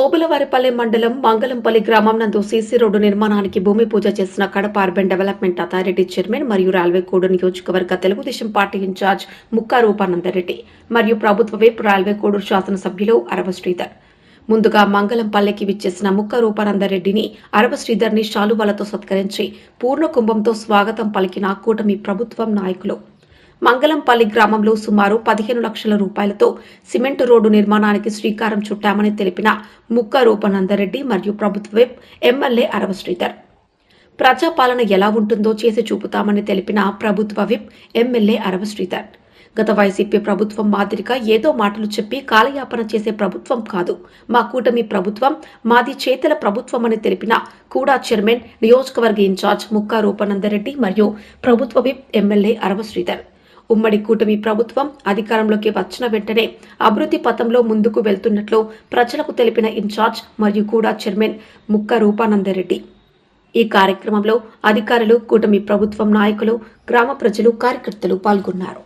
ఓబులవారిపల్లె మండలం మంగళంపల్లి గ్రామం నందు సీసీ రోడ్డు నిర్మాణానికి భూమి పూజ చేసిన Kadapa urban development authority chairman మరియు రైల్వే కోడ్ నియోజకవర్గ తెలుగుదేశం పార్టీ ఇన్ఛార్జ్ ముక్కా రూపానందరెడ్డి మరియు ప్రభుత్వ వైపు రైల్వే కోడూరు శాసనసభ్యులు అరవ శ్రీధర్. ముందుగా మంగళంపల్లెకి విచ్చేసిన ముక్క రూపానందరెడ్డిని అరవ శ్రీధర్ని శాలువాలతో సత్కరించి పూర్ణ కుంభంతో స్వాగతం పలికిన కూటమి ప్రభుత్వం నాయకులు. మంగళంపల్లి గ్రామంలో సుమారు పదిహేను లక్షల రూపాయలతో సిమెంట్ రోడ్డు నిర్మాణానికి శ్రీకారం చుట్టామని తెలిపిన ముక్క రూపానందరెడ్డి మరియు ప్రభుత్వ విప్ ఎమ్మెల్యే అరవ శ్రీధర్. ప్రజాపాలన ఎలా ఉంటుందో చేసి చూపుతామని తెలిపిన ప్రభుత్వ విప్ ఎమ్మెల్యే అరవ శ్రీధర్. గత వైసీపీ ప్రభుత్వం మాదిరిగా ఏదో మాటలు చెప్పి కాలయాపన చేసే ప్రభుత్వం కాదు. మా కూటమి ప్రభుత్వం మాది చేతల ప్రభుత్వం అని తెలిపిన కూడా చైర్మన్ నియోజకవర్గ ఇన్ఛార్జ్ ముక్కా రూపానందరెడ్డి మరియు ప్రభుత్వ విప్ ఎమ్మెల్యే అరవ శ్రీధర్. ఉమ్మడి కూటమి ప్రభుత్వం అధికారంలోకి వచ్చిన వెంటనే అభివృద్ధి పథంలో ముందుకు వెళ్తున్నట్లు ప్రజలకు తెలిపిన ఇన్ఛార్జ్ మరియు కూడా చైర్మన్ ముక్క రూపానందరెడ్డి. ఈ కార్యక్రమంలో అధికారులు కూటమి ప్రభుత్వం నాయకులు గ్రామ ప్రజలు కార్యకర్తలు పాల్గొన్నారు.